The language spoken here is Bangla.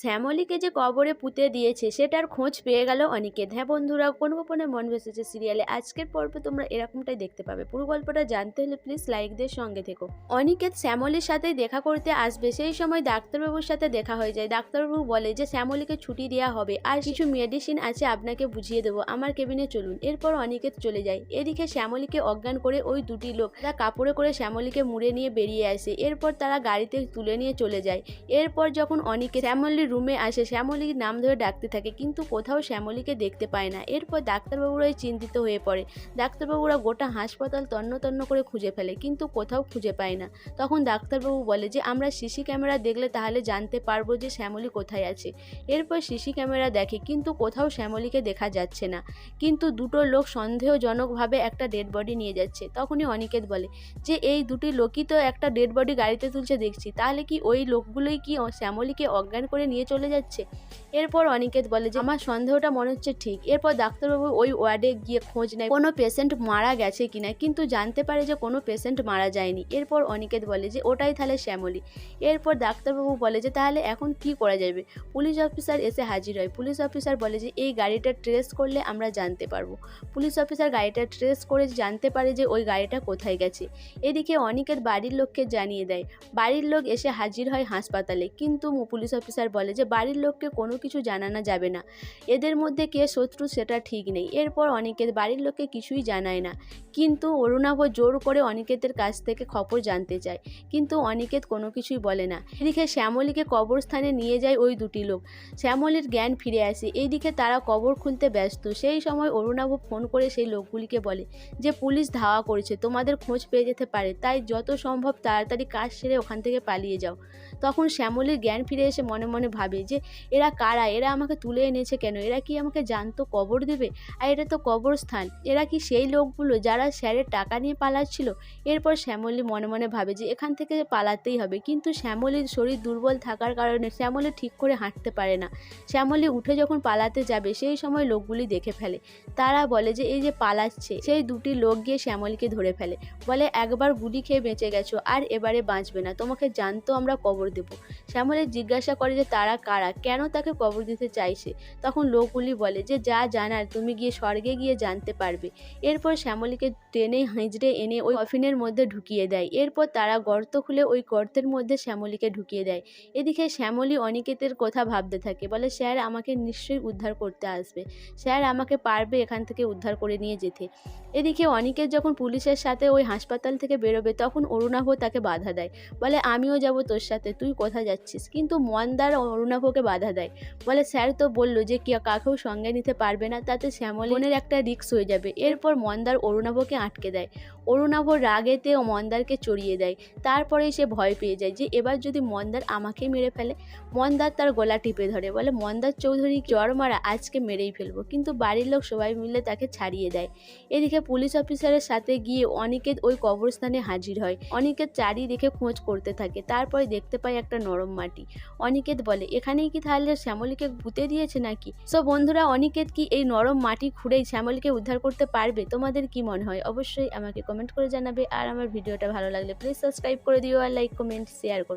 শ্যামলীকে যে কবরে পুঁতে দিয়েছে, সেটার খোঁজ পেয়ে গেল অনিকেত। হ্যাঁ বন্ধুরা, কোন গোপনে মন ভেসেছে সিরিয়ালে? আজকের পর্বে তোমরা এরকমটাই দেখতে পাবে। পুরো গল্পটা জানতে হলে প্লিজ লাইকদের সঙ্গে থেকো। অনিকেত শ্যামলীর সাথেই দেখা করতে আসবে। সেই সময় ডাক্তারবাবুর সাথে দেখা হয়ে যায়। ডাক্তারবাবু বলে যে, শ্যামলীকে ছুটি দেওয়া হবে। আর কিছু মেডিসিন আছে, আপনাকে বুঝিয়ে দেবো। আমার কেবিনে চলুন। এরপর অনিকেত চলে যায়। এদিকে শ্যামলীকে অজ্ঞান করে ওই দুটি লোক তারা কাপড়ে করে শ্যামলীকে মুড়ে নিয়ে বেরিয়ে আসে। এরপর তারা গাড়িতে তুলে নিয়ে চলে যায়। এরপর যখন অনিকেত শ্যামলীর রুমে আসে, শ্যামলীর নাম ধরে ডাকতে থাকে, কিন্তু কোথাও শ্যামলীকে দেখতে পায় না। এরপর ডাক্তারবাবুরাই চিন্তিত হয়ে পড়ে। ডাক্তারবাবুরা গোটা হাসপাতাল তন্ন তন্ন করে খুঁজে ফেলে, কিন্তু কোথাও খুঁজে পায় না। তখন ডাক্তারবাবু বলে যে, আমরা সিসি ক্যামেরা দেখলে তাহলে জানতে পারব যে শ্যামলী কোথায় আছে। এরপর সিসি ক্যামেরা দেখে, কিন্তু কোথাও শ্যামলীকে দেখা যাচ্ছে না। কিন্তু দুটো লোক সন্দেহজনকভাবে একটা ডেড বডি নিয়ে যাচ্ছে। তখনই অনিকেত বলে, যে এই দুটি লোকই তো একটা ডেড বডি গাড়িতে তুলছে দেখছি। তাহলে কি ওই লোকগুলোই কি শ্যামলীকে অজ্ঞান করে নিয়ে চলে যাচ্ছে। এরপর অনিকেত বলে যে, আমার সন্দেহটা মনে হচ্ছে ঠিক। এরপর ডাক্তারবাবু ওই ওয়ার্ডে গিয়ে খোঁজ নেয়, কোনো পেশেন্ট মারা গেছে কিনা? কিন্তু জানতে পারে যে, কোনো পেশেন্ট মারা যায়নি। এরপর অনিকেত বলে যে, ওটাই তাহলে শ্যামলী। এরপর ডাক্তারবাবু বলে যে, তাহলে এখন কি করা যাবে? পুলিশ অফিসার এসে হাজির হয়। পুলিশ অফিসার বলে যে, এই গাড়িটা ট্রেস করলে আমরা জানতে পারব। পুলিশ অফিসার গাড়িটা ট্রেস করে জানতে পারে যে, ওই গাড়িটা কোথায় গেছে। এদিকে অনিকেত বাড়ির লোককে জানিয়ে দেয়। বাড়ির লোক এসে হাজির হয় হাসপাতালে। কিন্তু পুলিশ অফিসার বলে যে বাড়ির লোককে কোনো কিছু জানানো যাবে না। এদের মধ্যে কে শত্রু সেটা ঠিক নেই। এরপর অনিকেত বাড়ির লোককে কিছুই জানায় না। কিন্তু অরুণাভ জোর করে অনিকেতের কাছ থেকে খবর জানতে চায়। কিন্তু অনিকেত কোনো কিছুই বলে না। এদিকে শ্যামলীকে কবরস্থানে নিয়ে যায় ওই দুটি লোক। শ্যামলীর জ্ঞান ফিরে আসে। এইদিকে তারা কবর খুলতে ব্যস্ত। সেই সময় অরুণাভ ফোন করে সেই লোকগুলিকে বলে যে, পুলিশ ধাওয়া করেছে। তোমাদের খোঁজ পেয়ে যেতে পারে। তাই যত সম্ভব তাড়াতাড়ি কাজ সেরে ওখান থেকে পালিয়ে যাও। তখন শ্যামলীর জ্ঞান ফিরে এসে মনে মনে ভাবে যে, এরা কারা? এরা আমাকে তুলে এনেছে কেন? এরা কি আমাকে জানতো কবর দেবে? আর এটা তো কবরস্থান। এরা কি সেই লোকগুলো যারা স্যারের টাকা নিয়ে পালাচ্ছিল? এরপর শ্যামলী মনে মনে ভাবে যে, এখান থেকে পালাতেই হবে। কিন্তু শ্যামলীর শরীর দুর্বল থাকার কারণে শ্যামলী ঠিক করে হাঁটতে পারে না। শ্যামলী উঠে যখন পালাতে যাবে, সেই সময় লোকগুলি দেখে ফেলে। তারা বলে যে, এই যে পালাচ্ছে। সেই দুটি লোক গিয়ে শ্যামলীকে ধরে ফেলে। বলে, একবার গুলি খেয়ে বেঁচে গেছো, আর এবারে বাঁচবে না। তোমাকে জানতো আমরা কবর দেব। শ্যামলী জিজ্ঞাসা করে যে তারা কারা? কেন তাকে কবর দিতে চাইছে তখন লোকগুলি বলে, যে যা জানার, তুমি গিয়ে স্বর্গে গিয়ে জানতে পারবে। এরপর শ্যামলীকে টেনে হিঁচড়ে এনে ওই কফিনের মধ্যে ঢুকিয়ে দেয়। এরপর তারা গর্ত খুলে ওই গর্তের মধ্যে শ্যামলীকে ঢুকিয়ে দেয়। এদিকে শ্যামলী অনিকেতের কথা ভাবতে থাকে। বলে, স্যার, আমাকে নিশ্চয়ই উদ্ধার করতে আসবে। স্যার, আমাকে পারবে এখান থেকে উদ্ধার করে নিয়ে যেতে। এদিকে অনিকেত যখন পুলিশের সাথে ওই হাসপাতাল থেকে বেরোবে, তখন অরুণাভ তাকে বাধা দেয়। বলে, আমিও যাব তোর সাথে, তুই কোথায় যাচ্ছিস? কিন্তু মন্দার অরুণাভকে বাধা দেয়। বলে, স্যার তো বলল যে কে, কাকেও সঙ্গে নিতে পারবে না, তাতে শ্যামলীনের একটা রিক্স হয়ে যাবে। এরপর মন্দার অরুণাভকে আটকে দেয়। অরুণাভ রাগেতে ও মন্দারকে চড়িয়ে দেয়। তারপরে সে ভয় পেয়ে যায় যে, এবার যদি মন্দার আমাকে মেরে ফেলে, মন্দার তার গলা টিপে ধরে। বলে, মন্দার চৌধুরী জ্বর মারা আজকে মেরেই ফেলব। কিন্তু বাড়ির লোক সবাই মিলে তাকে ছাড়িয়ে দেয়। এদিকে পুলিশ অফিসারের সাথে গিয়ে অনিকেত ওই কবরস্থানে হাজির হয়। অনিকেত চারিদিকে খোঁজ করতে থাকে। তারপরে দেখতে পায় একটা নরম মাটি। অনিকেত বলে এখানেই কি তাহলে শ্যামলীকে গুঁতে দিয়েছে নাকি? সো বন্ধুরা, অনিকেত কি এই নরম মাটি খুঁড়েই শ্যামলীকে উদ্ধার করতে পারবে? তোমাদের কি মনে হয়? অবশ্যই আমাকে কমেন্ট করে জানাবে, আর আমার ভিডিওটা ভালো লাগলে প্লিজ সাবস্ক্রাইব করে দিও, আর লাইক কমেন্ট শেয়ার করো।